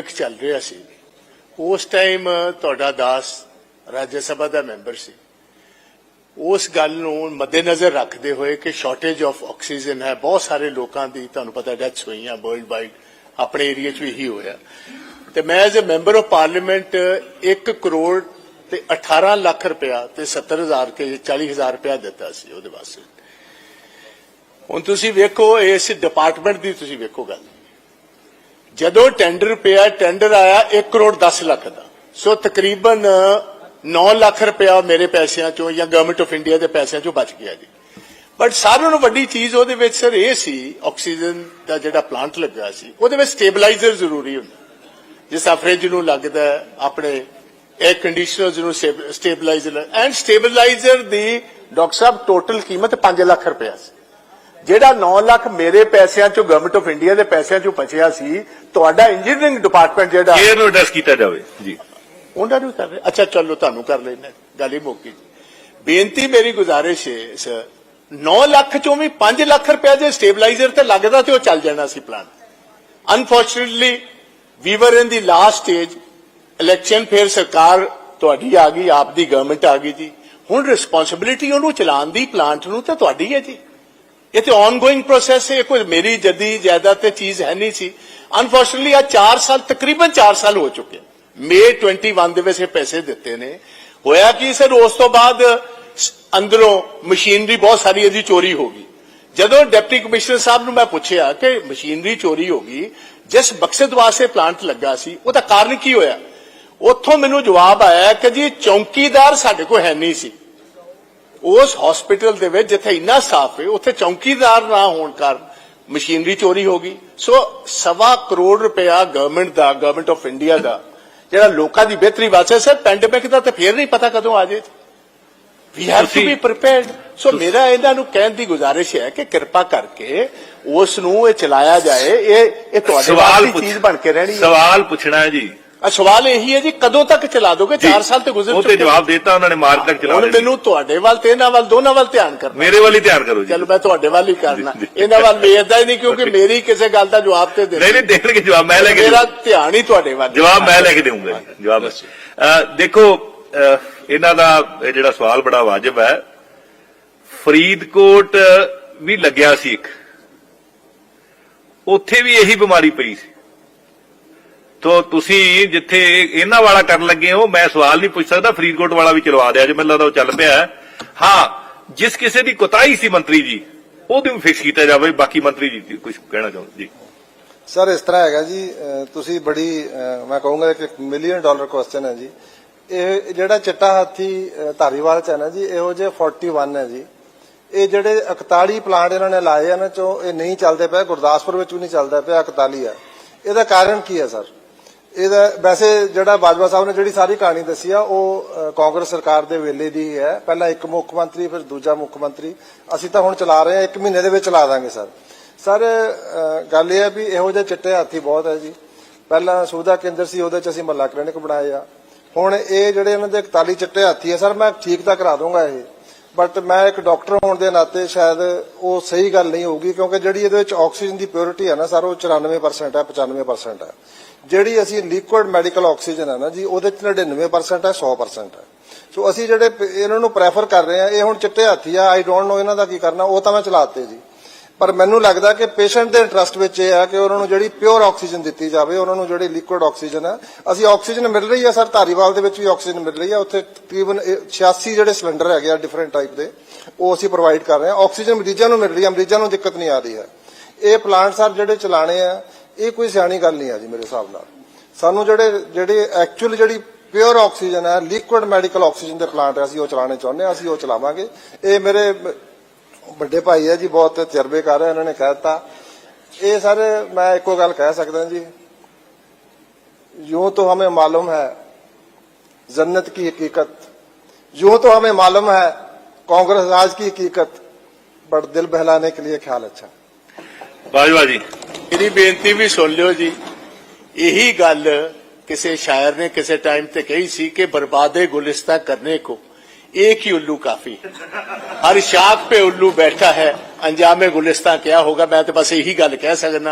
ਇੱਕ ਚੱਲ ਰਿਹਾ ਸੀ। ਉਸ ਟਾਈਮ ਤੁਹਾਡਾ ਦਾਸ ਰਾਜ ਸਭਾ ਦਾ ਮੈਂਬਰ ਸੀ। ਉਸ ਗੱਲ ਨੂੰ ਮੱਦੇਨਜ਼ਰ ਰੱਖਦੇ ਹੋਏ ਕਿ ਸ਼ਾਰਟੇਜ ਆਫ ਆਕਸੀਜਨ ਹੈ, ਬਹੁਤ ਸਾਰੇ ਲੋਕਾਂ ਦੀ ਤੁਹਾਨੂੰ ਪਤਾ ਡੈਥਸ ਹੋਈਆਂ ਵਰਲਡ ਵਾਈਡ ਆਪਣੇ ਏਰੀਆ 'ਚ ਵੀ ਇਹੀ ਹੋਇਆ। ਤੇ ਮੈਂ as a member of parliament 1 crore ਤੇ 18 ਲੱਖ ਰੁਪਇਆ ਤੇ 70000 ਕੇ 40000 ਰੁਪਇਆ ਦਿੱਤਾ ਸੀ ਉਹਦੇ ਵਾਸਤੇ। ਹੁਣ ਤੁਸੀਂ ਵੇਖੋ, ਇਸ ਡਿਪਾਰਟਮੈਂਟ ਦੀ ਤੁਸੀਂ ਵੇਖੋ ਗੱਲ। ਜਦੋਂ ਟੈਂਡਰ ਪਿਆ, ਟੈਂਡਰ ਆਇਆ 1 ਕਰੋੜ 10 ਲੱਖ ਦਾ। ਸੋ ਤਕਰੀਬਨ 9 ਲੱਖ ਰੁਪਇਆ ਮੇਰੇ ਪੈਸਿਆਂ ਚੋਂ ਜਾਂ ਗਵਰਨਮੈਂਟ ਆਫ ਇੰਡੀਆ ਦੇ ਪੈਸਿਆਂ ਚੋਂ ਬਚ ਗਿਆ ਜੀ। ਬਟ ਸਾਰਿਆਂ ਨੂੰ ਵੱਡੀ ਚੀਜ਼ ਉਹਦੇ ਵਿੱਚ ਸਰ ਇਹ ਸੀ ਆਕਸੀਜਨ ਦਾ ਜਿਹੜਾ ਪਲਾਂਟ ਲੱਗਾ ਸੀ, ਉਹਦੇ ਵਿੱਚ ਸਟੇਬਲਾਈਜ਼ਰ ਜ਼ਰੂਰੀ ਹੁੰਦਾ। ਜਿਸ ਤਰ੍ਹਾਂ ਫ੍ਰਿਜ ਨੂੰ ਲੱਗਦਾ, ਆਪਣੇ 에ਅਰ ਕੰਡੀਸ਼ਨਰਸ ਨੂੰ ਸਟੇਬਲਾਈਜ਼ਰ ਐਂਡ ਸਟੇਬਲਾਈਜ਼ਰ ਦੀ ਡਾਕਟਰ ਸਾਹਿਬ ਟੋਟਲ ਕੀਮਤ 5 ਲੱਖ ਰੁਪਇਆ ਸੀ। ਜਿਹੜਾ 9 ਲੱਖ ਮੇਰੇ ਪੈਸਿਆਂ ਚੋਂ ਗਵਰਨਮੈਂਟ ਆਫ ਇੰਡੀਆ ਦੇ ਪੈਸਿਆਂ ਚੋਂ ਬਚਿਆ ਸੀ ਤੁਹਾਡਾ ਇੰਜੀਨੀਅਰਿੰਗ ਡਿਪਾਰਟਮੈਂਟ ਜਿਹੜਾ ਕੇਅਰ ਨੂੰ ਐਡਰੈਸ ਕੀਤਾ ਜਾਵੇ ਜੀ। ਉਹਨਾਂ ਨੂੰ ਕਰ ਰਹੇ ਅੱਛਾ ਚਲੋ ਤੁਹਾਨੂੰ ਕਰ ਲੈਣਾ ਗੱਲ ਹੀ ਮੁੱਕੀ ਬੇਨਤੀ ਮੇਰੀ ਗੁਜ਼ਾਰਿਸ਼ ਹੈ ਸਰ 9 ਲੱਖ ਚੋਂ ਵੀ 5 ਲੱਖ ਰੁਪਏ ਦੇ ਸਟੇਬਲਾਈਜ਼ਰ ਤੇ ਲੱਗਦਾ ਤੇ ਉਹ ਚੱਲ ਜਾਣਾ ਸੀ plan unfortunately we were in the last stage election ਫਿਰ ਸਰਕਾਰ ਤੁਹਾਡੀ ਆ ਗਈ ਆਪ ਦੀ ਗਵਰਨਮੈਂਟ ਆ ਗਈ ਜੀ। ਹੁਣ ਰਿਸਪੌਂਸਿਬਿਲਿਟੀ ਉਹਨੂੰ ਚਲਾਉਣ ਦੀ ਪਲਾਂਟ ਨੂੰ ਤਾਂ ਤੁਹਾਡੀ ਹੈ ਜੀ। ਇਹ ਤੇ ਆਨਗੋਇੰਗ ਪ੍ਰੋਸੈਸ ਹੈ ਕੋਈ ਮੇਰੀ ਜੱਦੀ ਜਾਇਦਾਦ ਤੇ ਚੀਜ਼ ਹੈ ਨਹੀਂ ਸੀ। ਅਨਫੋਰਚੂਨਟਲੀ ਆ 4 ਸਾਲ, ਤਕਰੀਬਨ 4 ਸਾਲ ਹੋ ਚੁੱਕੇ ਮੇ 21 ਦੇ ਵਿੱਚ ਪੈਸੇ ਦਿੱਤੇ ਨੇ। ਹੋਇਆ ਕਿ ਸਰ, ਉਸ ਤੋਂ ਬਾਅਦ ਅੰਦਰੋਂ ਮਸ਼ੀਨਰੀ ਬਹੁਤ ਸਾਰੀ ਇਹਦੀ ਚੋਰੀ ਹੋ ਗਈ। ਜਦੋਂ ਡਿਪਟੀ ਕਮਿਸ਼ਨਰ ਸਾਹਿਬ ਨੂੰ ਮੈਂ ਪੁੱਛਿਆ ਕਿ ਮਸ਼ੀਨਰੀ ਚੋਰੀ ਹੋ ਗਈ, ਜਿਸ ਮਕਸਦ ਵਾਸਤੇ ਪਲਾਂਟ ਲੱਗਾ ਸੀ, ਉਹਦਾ ਕਾਰਨ ਕੀ ਹੋਇਆ? ਉੱਥੋਂ ਮੈਨੂੰ ਜਵਾਬ ਆਇਆ ਕਿ ਜੀ, ਚੌਕੀਦਾਰ ਸਾਡੇ ਕੋਲ ਹੈ ਨਹੀਂ ਸੀ। ਉਸ ਹਸਪੀਟਲ ਦੇ ਵਿੱਚ ਜਿੱਥੇ ਇੰਨਾ ਸਾਫ਼ ਹੈ ਉੱਥੇ ਚੌਕੀਦਾਰ ਨਾ ਹੋਣ ਕਾਰਨ ਮਸ਼ੀਨਰੀ ਚੋਰੀ ਹੋ ਗਈ। ਸੋ ਸਵਾ ਕਰੋੜ ਰੁਪਇਆ ਗਵਰਨਮੈਂਟ ਦਾ ਗਵਰਨਮੈਂਟ ਆਫ ਇੰਡੀਆ ਦਾ ਜਿਹੜਾ ਲੋਕਾਂ ਦੀ ਬਿਹਤਰੀ ਵਾਸਤੇ ਸਰ ਪੈਂਡੇਮਿਕ ਦਾ ਤਾਂ ਫੇਰ ਨਹੀਂ ਪਤਾ ਕਦੋਂ ਆ ਜਾਏ we have to be prepared so ਮੇਰਾ ਇਹਨਾਂ ਨੂੰ ਕਹਿਣ ਦੀ ਗੁਜ਼ਾਰਿਸ਼ ਹੈ ਕਿ ਕਿਰਪਾ ਕਰਕੇ ਉਸ ਨੂੰ ਇਹ ਚਲਾਇਆ ਜਾਏ। ਇਹ ਇਹ ਤੁਹਾਡੇ ਵਾਸਤੇ ਚੀਜ਼ ਬਣ ਕੇ ਰਹਿਣੀ ਹੈ। ਸਵਾਲ ਪੁੱਛਣਾ ਹੈ ਜੀ। ਆ ਸਵਾਲ ਇਹੀ ਹੈ ਜੀ ਕਦੋਂ ਤੱਕ ਚਲਾ ਦੋਗੇ? 4 ਸਾਲ ਤੇ ਗੁਜ਼ਰ ਉਹ ਤੇ ਚੁੱਕੇ ਜਵਾਬ ਦਿੱਤਾ ਉਹਨਾਂ ਨੇ ਮਾਰਚ ਤੱਕ ਚਲਾ ਹੁਣ। ਮੈਨੂੰ ਤੁਹਾਡੇ ਵੱਲ ਤੇ ਇਹਨਾਂ ਵੱਲ ਦੋਨਾਂ ਵੱਲ ਧਿਆਨ ਕਰਨਾ। ਮੇਰੇ ਵੱਲ ਹੀ ਧਿਆਨ ਕਰੋ ਜੀ। ਚਲੋ ਮੈਂ ਤੁਹਾਡੇ ਵੱਲ ਹੀ ਕਰਨਾ। ਇਹਨਾਂ ਵੱਲ ਵੇਖਦਾ ਹੀ ਨਹੀਂ ਕਿਉਂਕਿ ਮੇਰੀ ਕਿਸੇ ਗੱਲ ਦਾ ਜਵਾਬ ਤੇ ਨਹੀਂ ਨਹੀਂ ਦੇ ਦੇਣਗੇ ਜਵਾਬ ਮੈਂ ਲੈ ਕੇ ਮੇਰਾ। ਧਿਆਨ ਹੀ ਤੁਹਾਡੇ ਵੱਲ ਜਵਾਬ ਮੈਂ ਲੈ ਕੇ ਦੇਵਾਂਗਾ ਜਵਾਬ। ਦੇਖੋ ਇਹਨਾਂ ਦਾ ਜਿਹੜਾ ਸਵਾਲ ਬੜਾ ਵਾਜਬ ਹੈ। ਫਰੀਦਕੋਟ ਵੀ ਲੱਗਿਆ ਸੀ ਇੱਕ। ਉੱਥੇ ਵੀ ਇਹੀ ਬਿਮਾਰੀ ਪਈ ਸੀ। ਤੋ ਤੁਸੀਂ ਜਿੱਥੇ ਇਹਨਾਂ ਵਾਲਾ ਕਰਨ ਲੱਗੇ ਹੋ, ਮੈਂ ਸਵਾਲ ਨਹੀਂ ਪੁੱਛ ਸਕਦਾ, ਫਰੀਦਕੋਟ ਵਾਲਾ ਵੀ ਚਲਵਾ ਦਿਆ ਜੇ, ਮੈਨੂੰ ਲੱਗਦਾ ਉਹ ਚੱਲ ਪਿਆ ਹਾਂ। ਜਿਸ ਕਿਸੇ ਦੀ ਕੁਤਾਹੀ ਸੀ ਮੰਤਰੀ ਜੀ ਉਹਨੂੰ ਵੀ ਫਿਕਸ ਕੀਤਾ ਜਾਵੇ, ਬਾਕੀ ਮੰਤਰੀ ਜੀ ਕੁਝ ਕਹਿਣਾ ਚਾਹੁੰਦੇ ਜੀ। ਸਰ, ਇਸ ਤਰ੍ਹਾਂ ਹੈਗਾ ਜੀ ਤੁਸੀਂ ਬੜੀ ਮੈਂ ਕਹੂੰਗਾ ਕਿ ਮਿਲੀਅਨ ਡਾਲਰ ਕੁਐਸਚਨ ਹੈ ਜੀ। ਇਹ ਜਿਹੜਾ ਚਿੱਟਾ ਹਾਥੀ ਧਾਰੀਵਾਲ ਚ ਹੈ ਨਾ ਜੀ, ਇਹੋ ਜਿਹੇ 41 ਹੈ ਜੀ। ਇਹ ਜਿਹੜੇ 41 ਪਲਾਂਟ ਇਹਨਾਂ ਨੇ ਲਾਏ ਇਹਨਾਂ ਚੋਂ ਇਹ ਨਹੀਂ ਚੱਲਦੇ ਪਏ, ਗੁਰਦਾਸਪੁਰ ਵਿੱਚ ਵੀ ਨਹੀਂ ਚੱਲਦਾ ਪਿਆ 41 ਆ। ਇਹਦਾ ਕਾਰਨ ਕੀ ਹੈ, ਸਰ? ਇਹਦਾ ਵੈਸੇ ਜਿਹੜਾ ਬਾਜਵਾ ਸਾਹਿਬ ਨੇ ਜਿਹੜੀ ਸਾਰੀ ਕਹਾਣੀ ਦੱਸੀ ਆ, ਉਹ ਕਾਂਗਰਸ ਸਰਕਾਰ ਦੇ ਵੇਲੇ ਦੀ ਹੈ ਪਹਿਲਾਂ ਇੱਕ ਮੁੱਖ ਮੰਤਰੀ, ਫਿਰ ਦੂਜਾ ਮੁੱਖ ਮੰਤਰੀ। ਅਸੀਂ ਤਾਂ ਹੁਣ ਚਲਾ ਰਹੇ ਹਾਂ, ਇੱਕ ਮਹੀਨੇ ਦੇ ਵਿੱਚ ਚਲਾ ਦਾਂਗੇ, ਸਰ। ਸਰ ਗੱਲ ਇਹ ਹੈ ਵੀ ਇਹੋ ਜਿਹੇ ਚਿੱਟੇ ਹਾਥੀ ਬਹੁਤ ਹੈ ਜੀ। ਪਹਿਲਾਂ ਸੁਵਿਧਾ ਕੇਂਦਰ ਸੀ, ਉਹਦੇ ਚ ਅਸੀਂ ਮਹੱਲਾ ਕਲੀਨਿਕ ਬਣਾਏ ਆ। ਹੁਣ ਇਹ ਜਿਹੜੇ ਇਹਨਾਂ ਦੇ 41 ਚਿੱਟੇ ਹਾਥੀ ਆ, ਸਰ, ਮੈਂ ਠੀਕ ਤਾਂ ਕਰਾ ਦੂੰਗਾ ਇਹ। ਬਟ ਮੈਂ ਇੱਕ ਡਾਕਟਰ ਹੋਣ ਦੇ ਨਾਤੇ ਸ਼ਾਇਦ ਉਹ ਸਹੀ ਗੱਲ ਨਹੀਂ ਹੋਊਗੀ, ਕਿਉਂਕਿ ਜਿਹੜੀ ਇਹਦੇ ਵਿੱਚ ਆਕਸੀਜਨ ਦੀ ਪਿਓਰਿਟੀ ਹੈ ਨਾ ਸਰ, ਉਹ 94% ਹੈ 95% ਹੈ। ਜਿਹੜੀ ਅਸੀਂ ਲਿਕੁਇਡ ਮੈਡੀਕਲ ਆਕਸੀਜਨ ਹੈ ਨਾ ਜੀ, ਉਹਦੇ ਚ 99% ਹੈ 100% ਹੈ। ਸੋ ਅਸੀਂ ਜਿਹੜੇ ਪ- ਇਹਨਾਂ ਨੂੰ ਪ੍ਰੈਫਰ ਕਰ ਰਹੇ ਆ ਇਹ ਹੁਣ ਚਿੱਟੇ ਹਾਥੀ ਆ ਆਈ ਡੋਨਟ ਨੋ ਇਹਨਾਂ ਦਾ ਕੀ ਕਰਨਾ, ਉਹ ਤਾਂ ਮੈਂ ਚਲਾਤੇ ਜੀ। ਪਰ ਮੈਨੂੰ ਲੱਗਦਾ ਕਿ ਪੇਸ਼ੈਂਟ ਦੇ ਇੰਟਰਸਟ ਵਿੱਚ ਇਹ ਆ ਕਿ ਉਹਨਾਂ ਨੂੰ ਜਿਹੜੀ ਪਿਓਰ ਆਕਸੀਜਨ ਦਿੱਤੀ ਜਾਵੇ, ਉਹਨਾਂ ਨੂੰ ਜਿਹੜੀ ਲਿਕੁਇਡ ਆਕਸੀਜਨ ਹੈ ਅਸੀਂ ਆਕਸੀਜਨ ਮਿਲ ਰਹੀ ਹੈ ਸਰ, ਧਾਰੀਵਾਲ ਦੇ ਵਿੱਚ ਵੀ ਆਕਸੀਜਨ ਮਿਲ ਰਹੀ ਹੈ ਉੱਥੇ ਤਕਰੀਬਨ 86 ਜਿਹੜੇ ਸਿਲੰਡਰ ਹੈਗੇ ਆ ਡਿਫਰੈਂਟ ਟਾਈਪ ਦੇ, ਉਹ ਅਸੀਂ ਪ੍ਰੋਵਾਈਡ ਕਰ ਰਹੇ ਹਾਂ ਆਕਸੀਜਨ ਮਰੀਜ਼ਾਂ ਨੂੰ ਮਿਲ ਰਹੀ ਹੈ ਮਰੀਜ਼ਾਂ ਨੂੰ ਦਿੱਕਤ ਨਹੀਂ ਆ ਰਹੀ ਹੈ। ਇਹ ਪਲਾਂਟ ਸਰ, ਜਿਹੜੇ ਚਲਾਣੇ ਆ, ਇਹ ਕੋਈ ਸਿਆਣੀ ਗੱਲ ਨਹੀਂ ਆ ਜੀ, ਮੇਰੇ ਹਿਸਾਬ ਨਾਲ। ਸਾਨੂੰ ਜਿਹੜੇ ਜਿਹੜੇ ਐਕਚੁਅਲ ਜਿਹੜੀ ਪਿਓਰ ਆਕਸੀਜਨ ਹੈ ਲਿਕੁਇਡ ਮੈਡੀਕਲ ਆਕਸੀਜਨ ਦੇ ਪਲਾਂਟ ਹੈ ਅਸੀਂ ਉਹ ਚਲਾਣੇ ਚਾਹੁੰਦੇ ਹਾਂ ਅਸੀਂ ਉਹ ਚਲਾਵਾਂਗੇ। ਇਹ ਮੇਰੇ बड़े भाई है जी बहुत तजर्बे कर ਇਹਨਾਂ ਨੇ ਕਹਿ ਦਿੱਤਾ। ਇਹ ਸਰ ਮੈਂ ਇੱਕੋ ਗੱਲ ਕਹਿ ਸਕਦਾ तो हमें मालूम है जन्नत की हकीकत यू तो हमें मालूम है कांग्रेस राज की हकीकत बट दिल बहलाने के लिए ख्याल अच्छा बाजवा जी मेरी बेनती भी सुन लियो जी यही गल किसी शायर ने किसी टाइम ते कही सी कि बर्बादे गुलिस्ता करने को एक ही उल्लू काफी हर शाख पे उल्लू बैठा है अंजाम गुलिस्तां क्या होगा मैं तो बस यही गल कह सकना